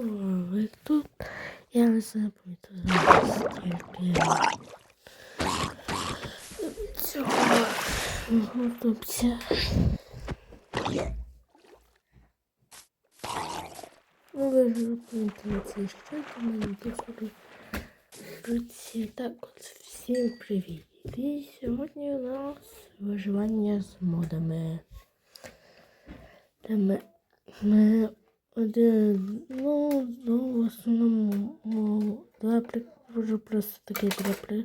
ви тут. Я не знаю, зараз тільки цього готовця. Ну, ви ж помітили цей щит, у мене руці. Так, от всім привіт. І сьогодні у нас виживання з модами. Де ми, ми один, ну, ну, в основному ну, два приколу, просто таке для при,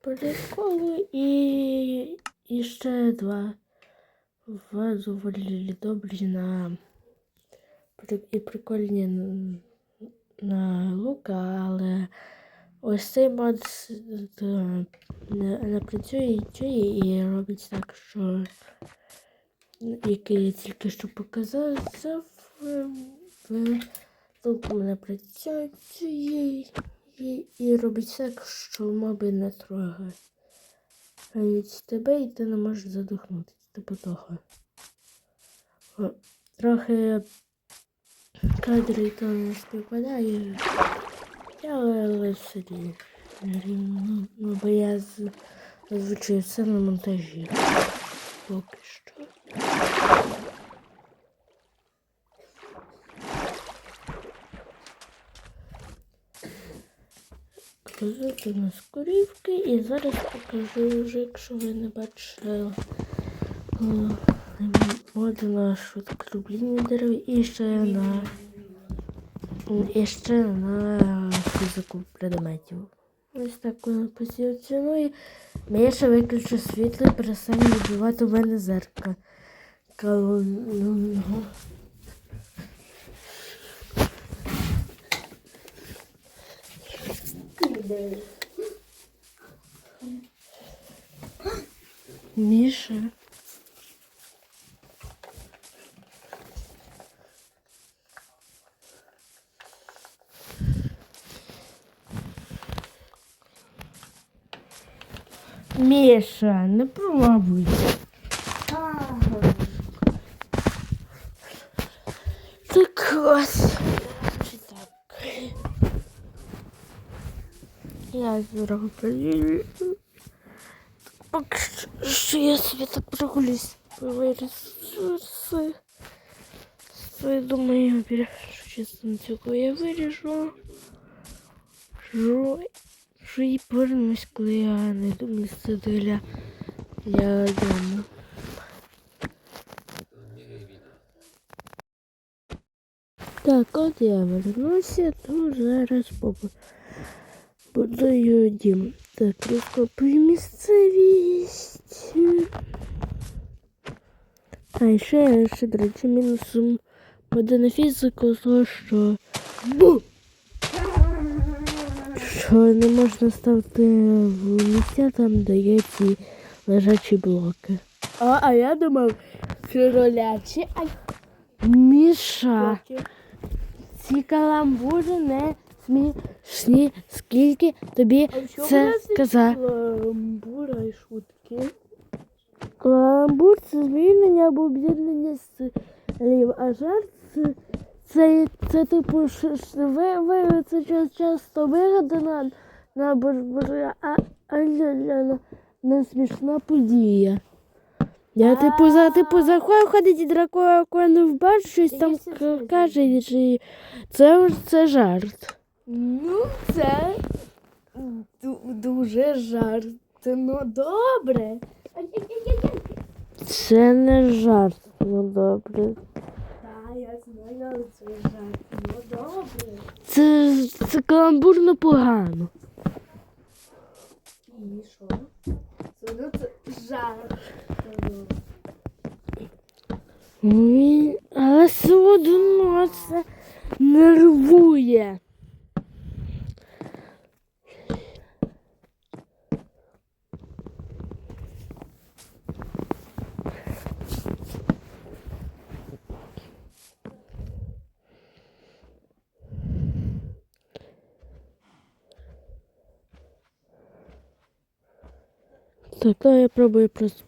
приколу і, і ще два. Два доволі добрі на і прикольні н- на лука, але ось цей мод с- не, не працює і і робить так, що який я тільки що показав, в, в толку працює і, і робить так, що моби не трогають тебе і ти не можеш задохнутися, типу того. Трохи кадри то не співпадає, але, але. Ну, бо я з- зазвичай все на монтажі. Поки що. Покажу тут у нас корівки і зараз покажу вже, якщо ви не бачили о, моду на швидкорублінні дерев і ще на і ще на фізику предметів. Ось так воно позиціонує. Я ще виключу світло і перестану відбивати у мене зерка. Колонного. Міша. Міша, не пробуй. Я зробив перевірю. Поки що, що я собі так прогулюсь по ресурси. Все, думаю, що частину цього я виріжу. Що, що і повернусь, коли я не думаю, це для, для дому. Так, от я вернуся, то зараз побу- Будую дім. Так, розкопую місцевість. А ще, ще, до речі, мінусом буде на фізику, то що. Бу! Що не можна ставити в місця там, де є ці лежачі блоки. А, а я думав, що ролячі, Міша. Ці каламбури не смішні, скільки тобі це казав. Каламбура і шутки. Каламбур це змінення або об'єднання слів, а жарт це, це, це типу ви, ви це часто вигадана на бурбура, а, а ля- не смішна подія. Я типу за типу заходить ходить дракон в бар, щось там каже, чи це, це жарт. Ну, це дуже жарт. Ну, добре. Це не жарт, ну добре. Та, я знаю, але це жарт. Ну, добре. Це, це каламбурно погано. І що? Це, ну, це жарт. Ну, Але все одно це нервує. Так, то я пробую просто.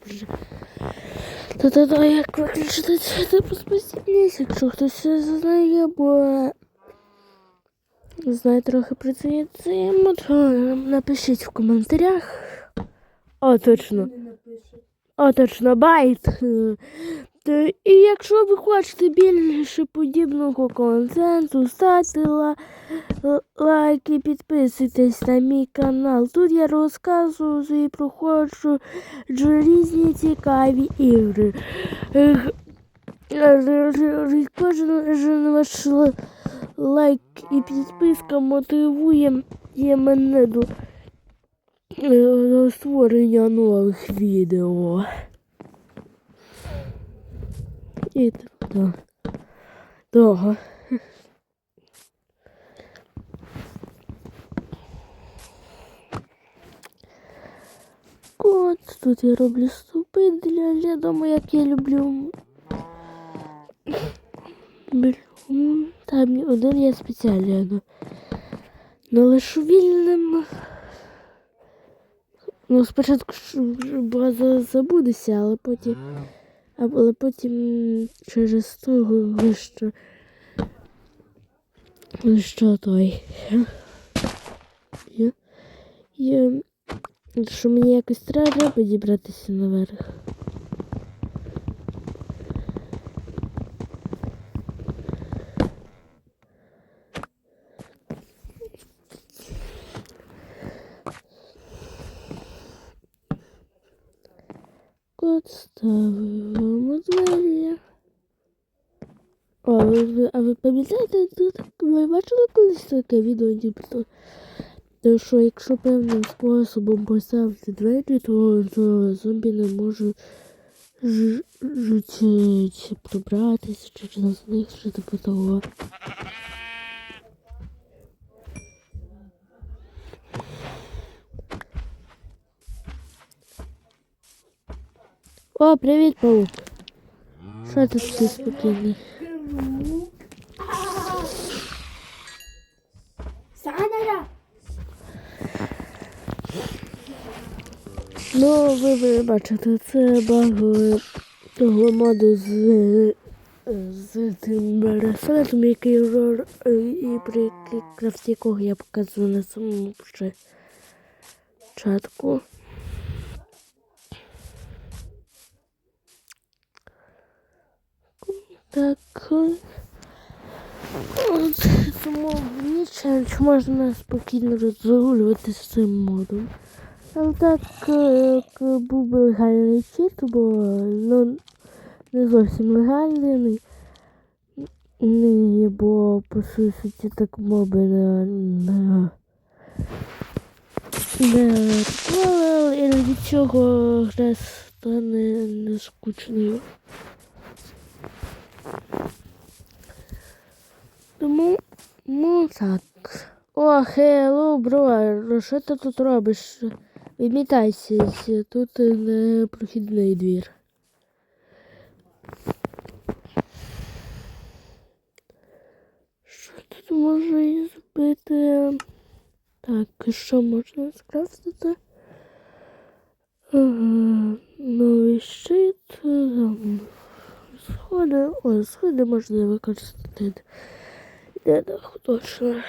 Та-та-та, як виключити це спасіння, якщо хтось знає, бо знає трохи про цей цей то напишіть в коментарях. О, точно. О, точно, байт. Е, І якщо ви хочете більше подібного контенту, ставте ла- л- лайки, підписуйтесь на мій канал. Тут я розказую і проходжу різні цікаві ігри. Е, Кожен ваш лайк і підписка мотивує мене е, до створення нових відео. І так. Того. От тут я роблю ступи для лідому, як я люблю. Там один я спеціально. Ну лише вільним. Ну, спочатку база забудеться, але потім. Але потім через того, що. Що той. Я, я, що мені якось треба підібратися наверх. Кот ставимо. О, ви, ви- а ви пам'ятаєте, тут ви бачили колись таке відео, нібито? То що якщо певним способом поставити двері, то, то зомбі не можуть жуть, пробратися, чи через них, чи типу того. О, привіт, паук. Що ти такий спокійний? Саня! Ну, ви, ви бачите, це баг того моду з, з тим браслетом, який ро- е, і при крафті якого я показую на самому початку. Так. От, тому ніч можна спокійно розгулювати з цим модом. Але так як був би легальний чит, бо ну, не зовсім легальний. Не, бо по суті так моби не, не, не атакували, і від цього гра стане не скучною. Тому, ну так. О, хелло, бро, що ти тут робиш? Вимітайся, тут не прохідний двір. Що тут можна зробити? Так, що можна скрафтити? Ага, новий щит. Сходи. О, сходи можна використати. Де так, точно.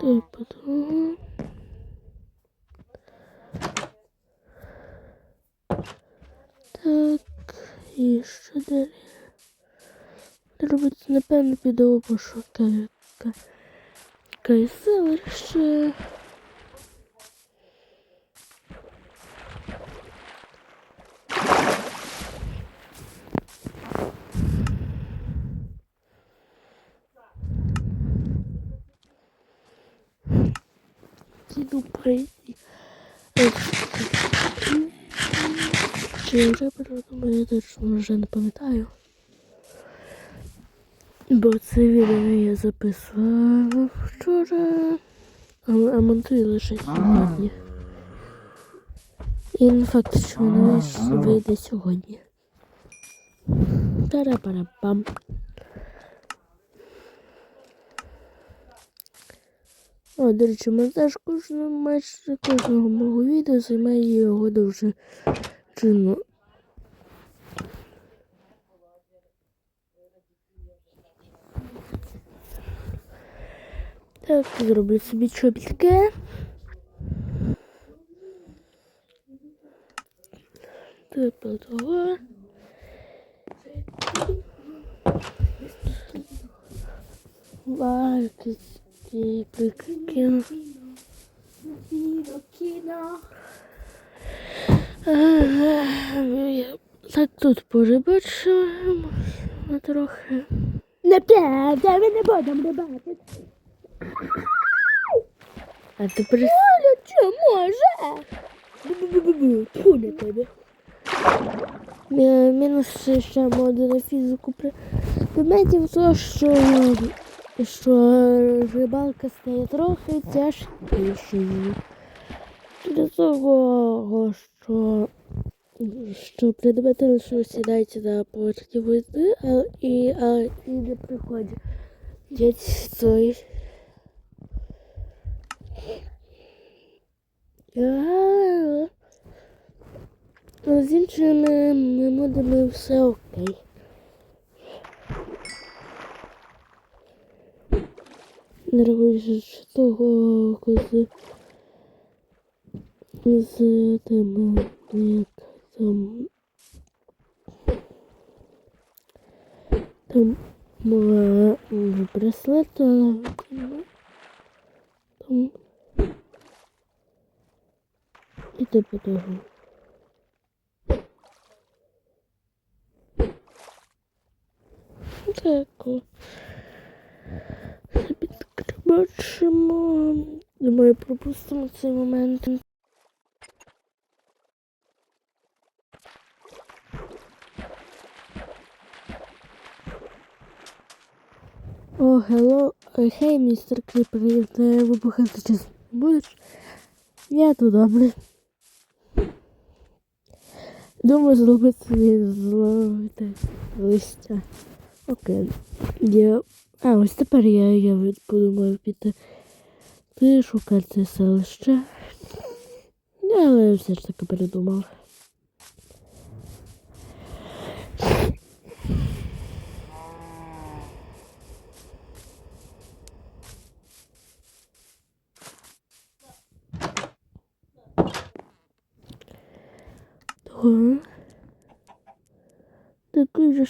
Так, потом. Так, і що далі? Робити, напевно, піду пошукаю кайселище. Іду пройти. Чи вже передумаю, я вже не пам'ятаю. Бо це відео я записувала вчора, а, а монтую лише сьогодні. І не факт, що воно вийде сьогодні. Пара-пара-пам. О, до речі, монтаж кожного майже кожного мого відео займає його довжину. Так, зроблю собі чобітки. Типу того. Варки, прикину. Кіно. Так тут порибачимо трохи. Не Неправда, ми не будемо рибати. А тепер Оля, чи може? Тебе. Мінус ще моди на фізику предметів то, що, що рибалка стає трохи тяжкішою. Для того, що, що предмети лише сідають на поверхні води, а, і, а, і не приходять цей. А, Ну, з іншими модами все окей. Не рахуючи того, коли з тим, як там там е, браслет, то там і о. Собі так бачимо. Думаю, пропустимо цей момент. О, хелло. Хей, містер Кріпер, ти вибухати час будеш? Я тут добре. Думаю, зробити зловити листя. Окей. Я... А, ось тепер я, я подумаю піти. Ти шукати селище. Але все ж таки передумав.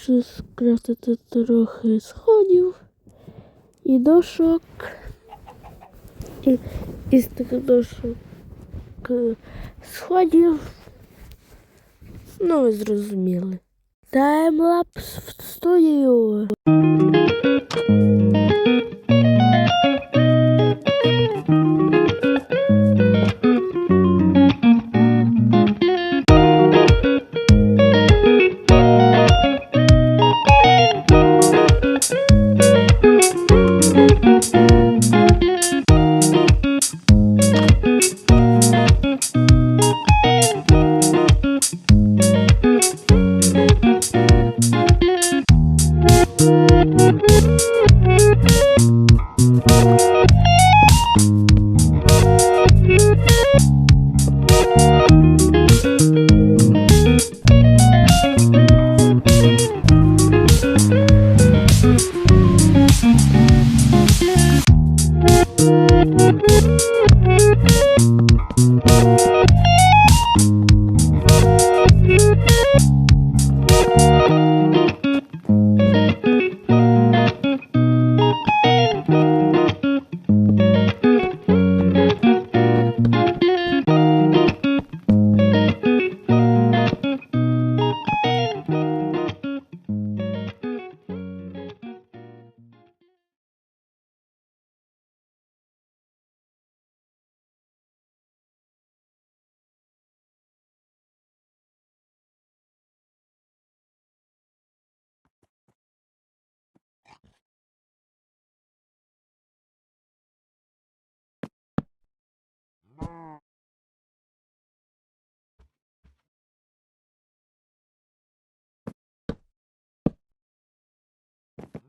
Такий же що скрафтити трохи сходів і дошок. І із таких дошок е, сходів. Ну, ви зрозуміли. Таймлапс в студію. thank you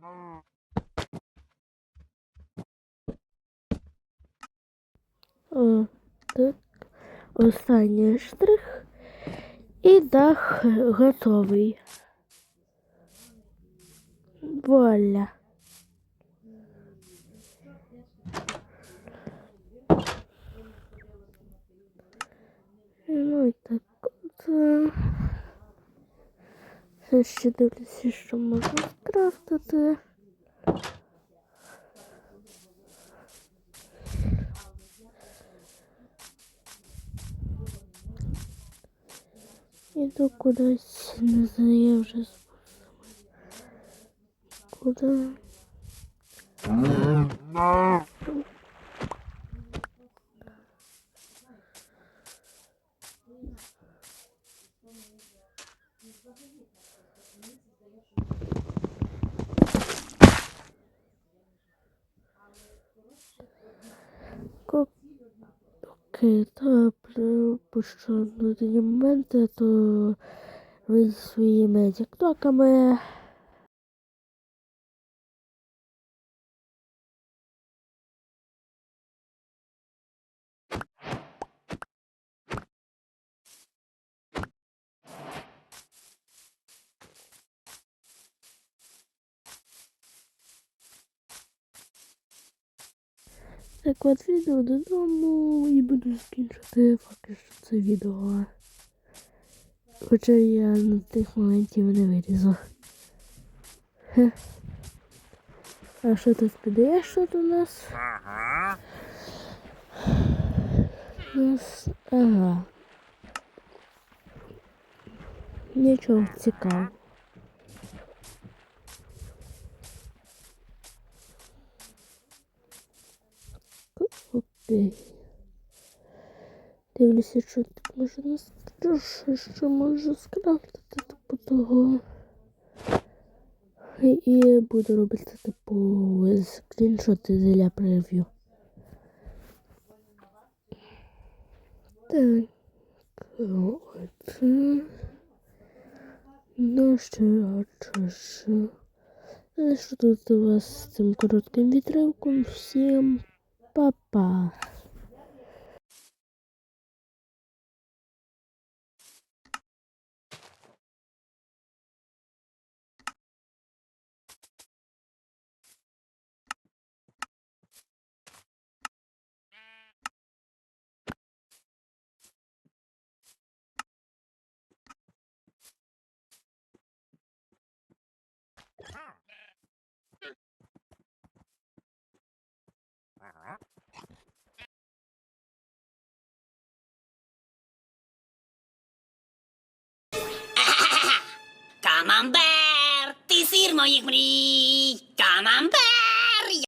О, так. Останній штрих і дах готовий. Вуаля. Ну і так от е, Я ще дивлюся, що можна скрафтити. Іду кудись, не знаю, я вже. Куди? Пропущу на такі моменти, то ви своїми тіктоками. От відео додому і буду закінчити поки що це відео. Хоча я на тих моментів не вирізав. Хе. А що тут піде? Що тут у нас? У нас. Ага. Нічого цікавого. Дивлюся, що тут можна що, що можу скрафтити типу того. І, буду робити типу скріншоти для прев'ю. Так. Отже. Ну що, що, що. Ну, що тут у вас з цим коротким відривком? Всім 爸爸。Come on back.